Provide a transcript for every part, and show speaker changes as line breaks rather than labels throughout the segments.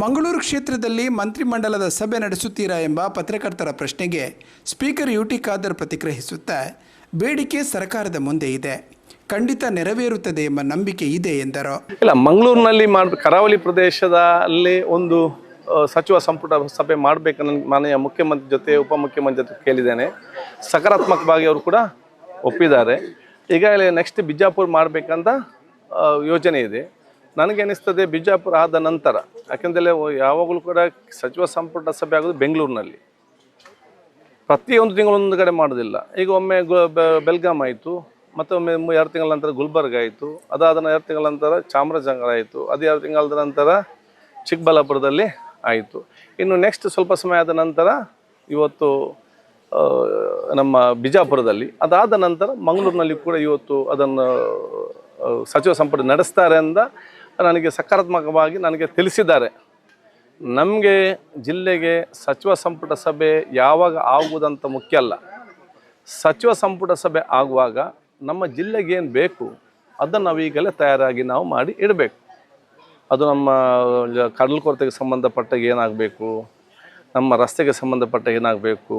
ಮಂಗಳೂರು ಕ್ಷೇತ್ರದಲ್ಲಿ ಮಂತ್ರಿಮಂಡಲದ ಸಭೆ ನಡೆಸುತ್ತೀರಾ ಎಂಬ ಪತ್ರಕರ್ತರ ಪ್ರಶ್ನೆಗೆ ಸ್ಪೀಕರ್ ಯು ಟಿ ಖಾದರ್ ಪ್ರತಿಕ್ರಿಯಿಸುತ್ತಾ ಬೇಡಿಕೆ ಸರ್ಕಾರದ ಮುಂದೆ ಇದೆ. ಖಂಡಿತ ನೆರವೇರುತ್ತದೆ ಎಂಬ ನಂಬಿಕೆ ಇದೆ ಎಂದರು.
ಇಲ್ಲ, ಮಂಗಳೂರಿನಲ್ಲಿ ಕರಾವಳಿ ಪ್ರದೇಶದಲ್ಲಿ ಒಂದು ಸಚಿವ ಸಂಪುಟ ಸಭೆ ಮಾಡಬೇಕನ್ನ ಮಾನ್ಯ ಮುಖ್ಯಮಂತ್ರಿ ಜೊತೆ ಉಪಮುಖ್ಯಮಂತ್ರಿ ಜೊತೆ ಕೇಳಿದ್ದೇನೆ. ಸಕಾರಾತ್ಮಕವಾಗಿ ಅವರು ಕೂಡ ಒಪ್ಪಿದ್ದಾರೆ. ಈಗಾಗಲೇ ನೆಕ್ಸ್ಟ್ ಬಿಜಾಪುರ್ ಮಾಡಬೇಕಂತ ಯೋಜನೆ ಇದೆ. ನನಗೆ ಅನಿಸ್ತದೆ ಬಿಜಾಪುರ ಆದ ನಂತರ. ಯಾಕೆಂದರೆ ಯಾವಾಗಲೂ ಕೂಡ ಸಚಿವ ಸಂಪುಟ ಸಭೆ ಆಗೋದು ಬೆಂಗಳೂರಿನಲ್ಲಿ. ಪ್ರತಿಯೊಂದು ತಿಂಗಳೊಂದು ಕಡೆ ಮಾಡೋದಿಲ್ಲ. ಈಗ ಒಮ್ಮೆ ಬೆಲ್ಗಾಮ್ ಆಯಿತು ಮತ್ತೊಮ್ಮೆ ಎರಡು ತಿಂಗಳ ನಂತರ ಗುಲ್ಬರ್ಗ ಆಯಿತು, ಅದಾದ ಎರಡು ತಿಂಗಳ ನಂತರ ಚಾಮರಾಜನಗರ ಆಯಿತು, ಅದು ಎರಡು ತಿಂಗಳ ನಂತರ ಚಿಕ್ಕಬಳ್ಳಾಪುರದಲ್ಲಿ ಆಯಿತು. ಇನ್ನು ನೆಕ್ಸ್ಟ್ ಸ್ವಲ್ಪ ಸಮಯ ಆದ ನಂತರ ಇವತ್ತು ನಮ್ಮ ಬಿಜಾಪುರದಲ್ಲಿ, ಅದಾದ ನಂತರ ಮಂಗಳೂರಿನಲ್ಲಿ ಕೂಡ ಇವತ್ತು ಅದನ್ನು ಸಚಿವ ಸಂಪುಟ ನಡೆಸ್ತಾರೆ ಅಂತ ನನಗೆ ಸಕಾರಾತ್ಮಕವಾಗಿ ನನಗೆ ತಿಳಿಸಿದ್ದಾರೆ. ನಮಗೆ ಜಿಲ್ಲೆಗೆ ಸಚಿವ ಸಂಪುಟ ಸಭೆ ಯಾವಾಗ ಆಗುವುದಂತ ಮುಖ್ಯ ಅಲ್ಲ. ಸಚಿವ ಸಂಪುಟ ಸಭೆ ಆಗುವಾಗ ನಮ್ಮ ಜಿಲ್ಲೆಗೆ ಏನು ಬೇಕು ಅದನ್ನು ನಾವು ಈಗಲೇ ತಯಾರಾಗಿ ನಾವು ಮಾಡಿ ಇಡಬೇಕು. ಅದು ನಮ್ಮ ಕಡಲು ಕೊರತೆಗೆ ಸಂಬಂಧಪಟ್ಟ ಏನಾಗಬೇಕು, ನಮ್ಮ ರಸ್ತೆಗೆ ಸಂಬಂಧಪಟ್ಟ ಏನಾಗಬೇಕು,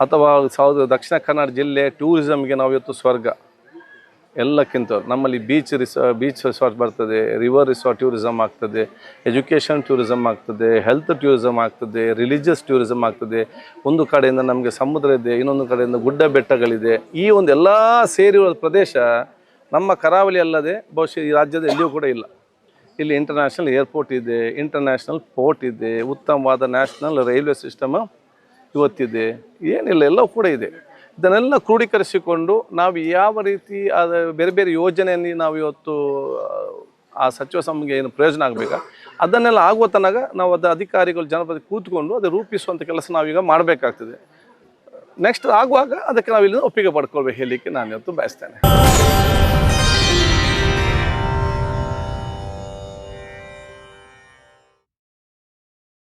ಅಥವಾ ಸೌದ, ದಕ್ಷಿಣ ಕನ್ನಡ ಜಿಲ್ಲೆ ಟೂರಿಸಮ್ಗೆ ನಾವು ಇವತ್ತು ಸ್ವರ್ಗ. ಎಲ್ಲಕ್ಕಿಂತ ನಮ್ಮಲ್ಲಿ ಬೀಚ್ ರಿಸ ಬೀಚ್ ರಿಸಾರ್ಟ್ ಬರ್ತದೆ ರಿವರ್ ರಿಸಾರ್ಟ್ ಟೂರಿಸಮ್ ಆಗ್ತದೆ ಎಜುಕೇಷನ್ ಟೂರಿಸಮ್ ಆಗ್ತದೆ ಹೆಲ್ತ್ ಟೂರಿಸಮ್ ಆಗ್ತದೆ ರಿಲಿಜಿಯಸ್ ಟೂರಿಸಮ್ ಆಗ್ತದೆ. ಒಂದು ಕಡೆಯಿಂದ ನಮಗೆ ಸಮುದ್ರ ಇದೆ, ಇನ್ನೊಂದು ಕಡೆಯಿಂದ ಗುಡ್ಡ ಬೆಟ್ಟಗಳಿದೆ. ಈ ಒಂದು ಎಲ್ಲ ಸೇರಿರುವ ಪ್ರದೇಶ ನಮ್ಮ ಕರಾವಳಿ ಅಲ್ಲದೆ ಬಹುಶಃ ಈ ರಾಜ್ಯದ ಎಲ್ಲಿಯೂ ಕೂಡ ಇಲ್ಲ. ಇಲ್ಲಿ ಇಂಟರ್ನ್ಯಾಷನಲ್ ಏರ್ಪೋರ್ಟ್ ಇದೆ ಇಂಟರ್ನ್ಯಾಷನಲ್ ಪೋರ್ಟ್ ಇದೆ, ಉತ್ತಮವಾದ ನ್ಯಾಷನಲ್ ರೈಲ್ವೆ ಸಿಸ್ಟಮ್ ಇವತ್ತಿದೆ. ಏನಿಲ್ಲ, ಎಲ್ಲವೂ ಕೂಡ ಇದೆ. ಇದನ್ನೆಲ್ಲ ಕ್ರೋಢೀಕರಿಸಿಕೊಂಡು ನಾವು ಯಾವ ರೀತಿ ಅದ ಬೇರೆ ಬೇರೆ ಯೋಜನೆಯಲ್ಲಿ ನಾವು ಇವತ್ತು, ಆ ಸಚಿವ ಸಂಘಕ್ಕೆ ಏನು ಪ್ರಯೋಜನ ಆಗಬೇಕಾ? ಅದನ್ನೆಲ್ಲ ಆಗುವ ತನಕ ನಾವು ಅದು ಅಧಿಕಾರಿಗಳು ಜನಪದ ಕೂತ್ಕೊಂಡು ಅದು ರೂಪಿಸುವಂಥ ಕೆಲಸ ನಾವೀಗ ಮಾಡಬೇಕಾಗ್ತದೆ. ನೆಕ್ಸ್ಟ್ ಆಗುವಾಗ ಅದಕ್ಕೆ ನಾವು ಇಲ್ಲಿ ಒಪ್ಪಿಗೆ ಪಡ್ಕೊಳ್ಬೇಕು ಹೇಳಲಿಕ್ಕೆ ನಾನು ಇವತ್ತು ಬಯಸ್ತೇನೆ.